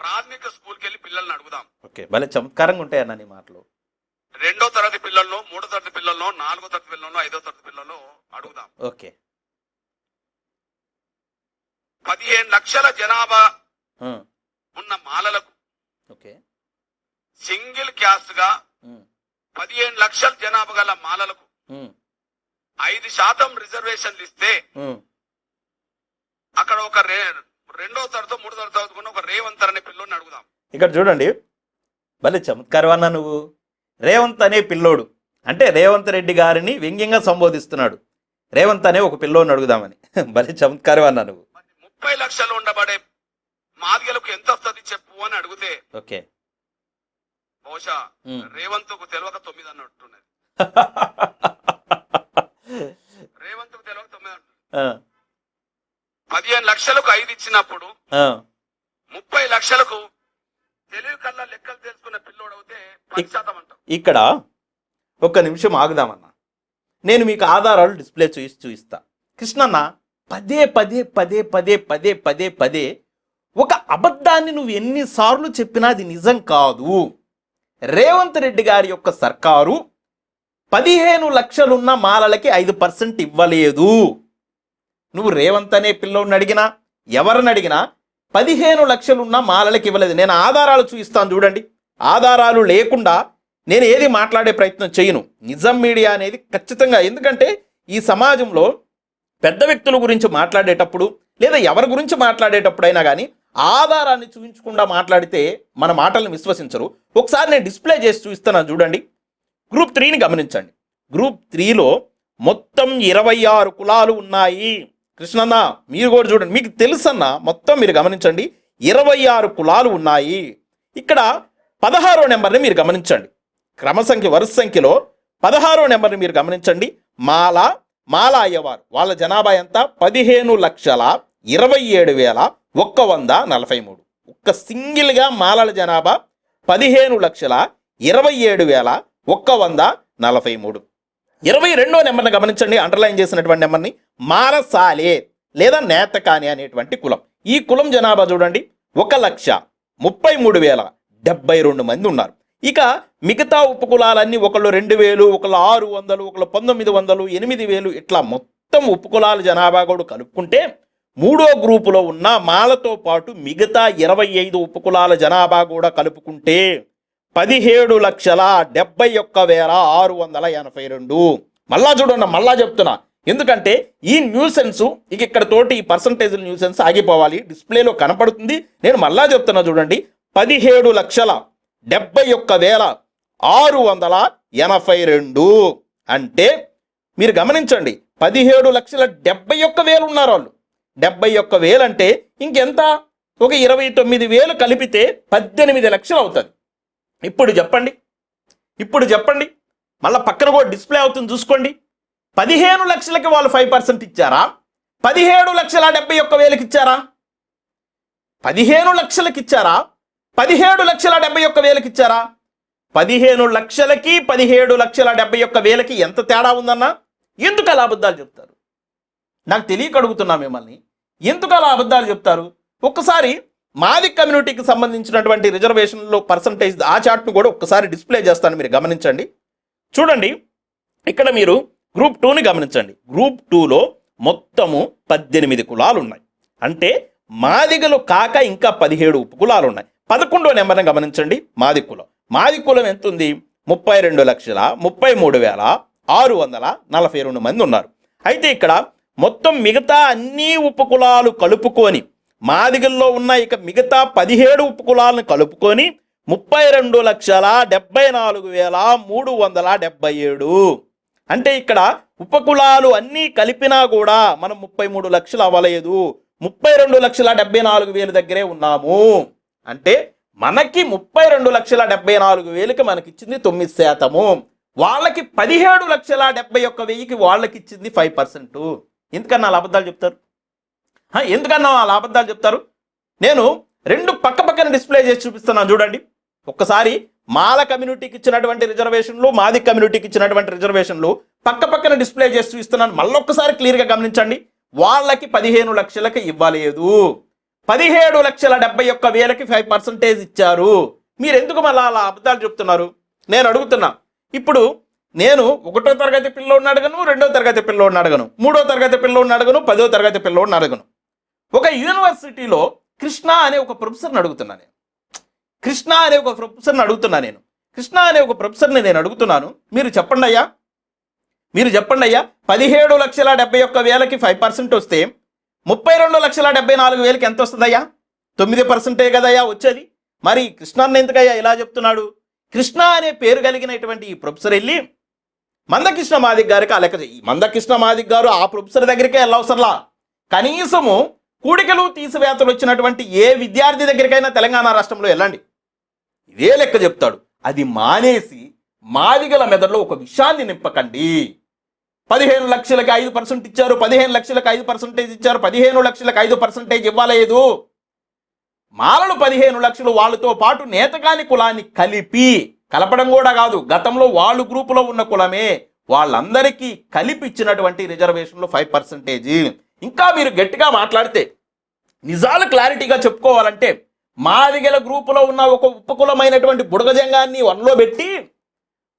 ప్రాథమిక స్కూల్కి వెళ్ళి పిల్లల్ని అడుగుదాం. ఓకే భలే చమత్కారంగా ఉంటాయి అన్న నీ మాటలు. రెండో తరగతి పిల్లలను మూడో తరగతి పిల్లలను నాలుగో తరగతి పిల్లలను ఐదో తరగతి పిల్లలను అడుగుదాం. ఓకే. పదిహేను లక్షల జనాభా ఉన్న మాలలకు ఓకే. సింగిల్ క్యాస్ట్గా పదిహేను లక్షల జనాభా గల మాలలకు ఐదు శాతం రిజర్వేషన్లు ఇస్తే. అక్కడ ఒక రే రెండో తరగతి మూడో తరగతి చదువుకున్న ఒక రేవంతర్ అనే పిల్లోని అడుగుదాం. ఇక్కడ చూడండి. భలే చమత్కారం అన్న నువ్వు? రేవంత్ అనే పిల్లోడు. అంటే రేవంత్ రెడ్డి గారిని వ్యంగ్యంగా సంబోధిస్తున్నాడు. రేవంత్ అనే ఒక పిల్లోని అడుగుదామని. భలే చమత్కారం అన్న నువ్వు ముప్పై లక్షలు ఉండబడే మాదిగలకు ఎంత వస్తుంది చెప్పు అని అడిగితే ఓకే. బహుశా. రేవంత్కు తెలియక తొమ్మిది అన్నట్టున్నది రేవంత్కు తెలియక తొమ్మిది అంటున్నది ఆ, పదిహేను లక్షలకు ఐదు ఇచ్చినప్పుడు. ముప్పై లక్షలకు తెలివి కల్లా లెక్కలు తెలుసుకున్న పిల్లోడు అవుతే పది శాతం ఇక్కడ ఒక్క నిమిషం ఆగుదామన్న. నేను మీకు ఆధారాలు డిస్ప్లే చూసి చూపిస్తా కృష్ణన్న పదే పదే పదే పదే పదే పదే పదే ఒక అబద్ధాన్ని నువ్వు ఎన్నిసార్లు చెప్పినా అది నిజం కాదు. రేవంత్ రెడ్డి గారి యొక్క సర్కారు పదిహేను లక్షలున్న మాలలకి ఐదు పర్సెంట్ ఇవ్వలేదు. నువ్వు రేవంత్ అనే పిల్లోడిని అడిగినా ఎవరిని అడిగినా పదిహేను లక్షలున్నా మాలలకి ఇవ్వలేదు. నేను ఆధారాలు చూపిస్తాను చూడండి. ఆధారాలు లేకుండా నేను ఏది మాట్లాడే ప్రయత్నం చేయను. నిజం మీడియా అనేది ఖచ్చితంగా ఎందుకంటే ఈ సమాజంలో పెద్ద వ్యక్తుల గురించి మాట్లాడేటప్పుడు లేదా ఎవరి గురించి మాట్లాడేటప్పుడైనా కానీ ఆధారాన్ని చూపించకుండా మాట్లాడితే మన మాటలను విశ్వసించరు. ఒకసారి నేను డిస్ప్లే చేసి చూపిస్తాను చూడండి. గ్రూప్ త్రీని గమనించండి. గ్రూప్ త్రీలో మొత్తం ఇరవై ఆరు కులాలు ఉన్నాయి. కృష్ణన్న మీరు కూడా చూడండి. మీకు తెలుసన్న మొత్తం మీరు గమనించండి. ఇరవై ఆరు కులాలు ఉన్నాయి. ఇక్కడ పదహారో నెంబర్ని మీరు గమనించండి. క్రమ సంఖ్య వరుస సంఖ్యలో పదహారో నెంబర్ని మీరు గమనించండి. మాల మాల అయ్యవారు వాళ్ళ జనాభా ఎంత? పదిహేను లక్షల ఇరవై ఏడు వేల ఒక్క వంద నలభై మూడు. ఒక్క సింగిల్గా మాలల జనాభా పదిహేను లక్షల ఇరవై ఏడు వేల ఒక్క వంద నలభై మూడు. ఇరవై రెండో నెంబర్ని గమనించండి. అండర్లైన్ చేసినటువంటి నెంబర్ని మారసాలే లేదా నేతకాని అనేటువంటి కులం. ఈ కులం జనాభా చూడండి ఒక లక్ష ముప్పై మూడు వేల డెబ్బై రెండు మంది ఉన్నారు. ఇక మిగతా ఉపకులాలన్నీ ఒకళ్ళు రెండు వేలు ఒకళ్ళు ఆరు వందలు ఒకళ్ళు పంతొమ్మిది వందలు ఎనిమిది వేలు ఇట్లా మొత్తం ఉపకులాల జనాభా కూడా కలుపుకుంటే మూడో గ్రూపులో ఉన్న మాలతో పాటు మిగతా ఇరవై ఐదు ఉపకులాల జనాభా కూడా కలుపుకుంటే పదిహేడు లక్షల డెబ్బై ఒక్క వేల ఆరు వందల ఎనభై రెండు. మళ్ళా చూడన్న మళ్ళా చెప్తున్నా. ఎందుకంటే ఈ న్యూసెన్స్ ఇక ఇక్కడ తోటి ఈ పర్సంటేజ్ న్యూసెన్స్ ఆగిపోవాలి. డిస్ప్లేలో కనపడుతుంది. నేను మళ్ళా చెప్తున్నా చూడండి. పదిహేడు లక్షల డెబ్బై ఒక్క వేల ఆరు వందల ఎనభై రెండు. అంటే మీరు గమనించండి. పదిహేడు లక్షల డెబ్బై ఒక్క వేలు ఉన్నారు వాళ్ళు. డెబ్బై ఒక్క వేలు అంటే ఇంకెంత? ఒక ఇరవై తొమ్మిది వేలు కలిపితే పద్దెనిమిది లక్షలు అవుతుంది. ఇప్పుడు చెప్పండి. ఇప్పుడు చెప్పండి. మళ్ళీ పక్కన కూడా డిస్ప్లే అవుతుంది చూసుకోండి. పదిహేను లక్షలకి వాళ్ళు ఫైవ్ పర్సెంట్ ఇచ్చారా? పదిహేడు లక్షల డెబ్బై ఒక్క వేలకి ఇచ్చారా? పదిహేను లక్షలకి ఇచ్చారా? పదిహేడు లక్షల డెబ్బై ఒక్క వేలకి ఇచ్చారా? పదిహేను లక్షలకి పదిహేడు లక్షల డెబ్బై ఒక్క వేలకి ఎంత తేడా ఉందన్నా? ఎందుకు అలా అబద్ధాలు చెప్తారు? నాకు తెలియక అడుగుతున్నా మిమ్మల్ని. ఎందుకు అలా అబద్ధాలు చెప్తారు? ఒక్కసారి మాది కమ్యూనిటీకి సంబంధించినటువంటి రిజర్వేషన్లో పర్సంటేజ్ ఆ చార్ట్ను కూడా ఒక్కసారి డిస్ప్లే చేస్తాను మీరు గమనించండి. చూడండి ఇక్కడ మీరు గ్రూప్ టూని గమనించండి. గ్రూప్ టూలో మొత్తము పద్దెనిమిది కులాలు ఉన్నాయి అంటే మాదిగలు కాక ఇంకా పదిహేడు ఉపకులాలు ఉన్నాయి పదకొండో నెంబర్ని గమనించండి. మాది కులం. మాది కులం ఎంత ఉంది ముప్పై రెండు లక్షల ముప్పై మూడు వేల ఆరు వందల నలభై రెండు మంది ఉన్నారు. అయితే ఇక్కడ మొత్తం మిగతా అన్ని ఉపకులాలు కలుపుకొని మాదిగల్లో ఉన్న ఇక మిగతా పదిహేడు ఉపకులాలను కలుపుకొని ముప్పై రెండు లక్షల డెబ్బై నాలుగు వేల మూడు వందల డెబ్బై ఏడు అంటే ఇక్కడ ఉపకులాలు అన్నీ కలిపినా కూడా మనం ముప్పై మూడు లక్షలు అవ్వలేదు. ముప్పై రెండు లక్షల డెబ్బై నాలుగు వేలు దగ్గరే ఉన్నాము. అంటే మనకి ముప్పై రెండు లక్షల డెబ్బై నాలుగు వేలకి మనకిచ్చింది తొమ్మిది శాతము. వాళ్ళకి పదిహేడు లక్షల డెబ్బై ఒక్క వెయ్యికి వాళ్ళకి ఇచ్చింది ఫైవ్ పర్సెంట్. ఎందుకన్నా అలా అబద్ధాలు చెప్తారు? ఎందుకన్నా వాళ్ళ అబద్ధాలు చెప్తారు? నేను రెండు పక్క పక్కన డిస్ప్లే చేసి చూపిస్తున్నాను చూడండి. ఒక్కసారి మాల కమ్యూనిటీకి ఇచ్చినటువంటి రిజర్వేషన్లు మాది కమ్యూనిటీకి ఇచ్చినటువంటి రిజర్వేషన్లు పక్క పక్కన డిస్ప్లే చేసి చూపిస్తున్నాను మళ్ళొక్కసారి క్లియర్గా గమనించండి. వాళ్ళకి పదిహేను లక్షలకి ఇవ్వలేదు. పదిహేడు లక్షల డెబ్బై ఒక్క వేలకి ఫైవ్ పర్సెంటేజ్ ఇచ్చారు. మీరు ఎందుకు మళ్ళీ అలా అబద్ధాలు చెప్తున్నారు? నేను అడుగుతున్నా. ఇప్పుడు నేను ఒకటో తరగతి పిల్లోడిని అడగను రెండో తరగతి పిల్లోడిని అడగను మూడో తరగతి పిల్లోడిని అడగను పదో తరగతి పిల్లోడిని అడగను. ఒక యూనివర్సిటీలో కృష్ణ అనే ఒక ప్రొఫెసర్ని అడుగుతున్నా నేను. కృష్ణ అనే ఒక ప్రొఫెసర్ని అడుగుతున్నా నేను. కృష్ణ అనే ఒక ప్రొఫెసర్ని నేను అడుగుతున్నాను. మీరు చెప్పండి అయ్యా. మీరు చెప్పండి అయ్యా. పదిహేడు లక్షల డెబ్బై ఒక్క వేలకి ఫైవ్ పర్సెంట్ వస్తే ముప్పై రెండు లక్షల డెబ్బై నాలుగు వేలకి ఎంత వస్తుందయ్యా తొమ్మిది పర్సెంటే కదయ్యా వచ్చేది. మరి కృష్ణాన్ని ఎందుకయ్యా ఇలా చెప్తున్నాడు? కృష్ణ అనే పేరు కలిగినటువంటి ఈ ప్రొఫెసర్ వెళ్ళి మందకృష్ణ మాదిక్ గారికి ఆ లెక్క మందకృష్ణ మాదిక్ గారు ఆ ప్రొఫెసర్ దగ్గరికే వెళ్ళవసరలా. కనీసము కూడికలు తీసివేతలు వచ్చినటువంటి ఏ విద్యార్థి దగ్గరికైనా తెలంగాణ రాష్ట్రంలో వెళ్ళండి. ఇదే లెక్క చెప్తాడు. అది మానేసి మాదిగల మెదడులో ఒక విషాన్ని నింపకండి. పదిహేను లక్షలకు ఐదు పర్సెంట్ ఇచ్చారు పదిహేను లక్షలకు ఐదు పర్సెంటేజ్ ఇచ్చారు పదిహేను లక్షలకు ఐదు పర్సెంటేజ్ ఇవ్వలేదు. మాలలు పదిహేను లక్షలు వాళ్ళతో పాటు నేతగాని కులాన్ని కలిపి కలపడం కూడా కాదు గతంలో వాళ్ళు గ్రూపులో ఉన్న కులమే వాళ్ళందరికీ కలిపి ఇచ్చినటువంటి రిజర్వేషన్లో ఫైవ్ పర్సెంటేజ్. ఇంకా మీరు గట్టిగా మాట్లాడితే నిజాలు క్లారిటీగా చెప్పుకోవాలంటే మాదిగల గ్రూపులో ఉన్న ఒక ఉపకులమైనటువంటి బుడగజంగాన్ని వన్లో పెట్టి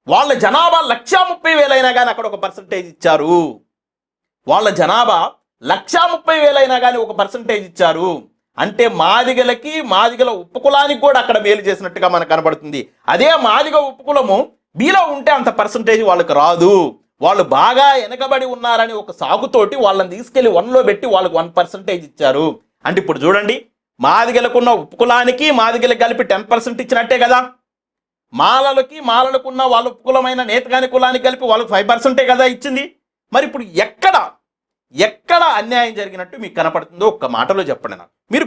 వాళ్ళ జనాభా లక్షా ముప్పై వేలైనా కానీ అక్కడ ఒక పర్సంటేజ్ ఇచ్చారు. వాళ్ళ జనాభా లక్షా ముప్పై వేలైనా కానీ ఒక పర్సంటేజ్ ఇచ్చారు. అంటే మాదిగలకి మాదిగల ఉపకులానికి కూడా అక్కడ మేలు చేసినట్టుగా మనకు కనబడుతుంది. అదే మాదిగ ఉపకులము బీలో ఉంటే అంత పర్సంటేజ్ వాళ్ళకి రాదు. వాళ్ళు బాగా వెనకబడి ఉన్నారని ఒక సాగుతోటి వాళ్ళని తీసుకెళ్ళి వన్లో పెట్టి వాళ్ళకి వన్ పర్సంటేజ్ ఇచ్చారు. అంటే ఇప్పుడు చూడండి మాదిగలకున్న ఉపకులానికి మాదిగలకు కలిపి టెన్ పర్సెంట్ ఇచ్చినట్టే కదా. మాలలకి మాలలకున్న వాళ్ళ ఉపకులమైన నేతగాని కులానికి కలిపి వాళ్ళకి ఫైవ్ పర్సెంటే కదా ఇచ్చింది. మరి ఇప్పుడు ఎక్కడ ఎక్కడ అన్యాయం జరిగినట్టు మీకు కనపడుతుందో ఒక్క మాటలో చెప్పండి నాకు. మీరు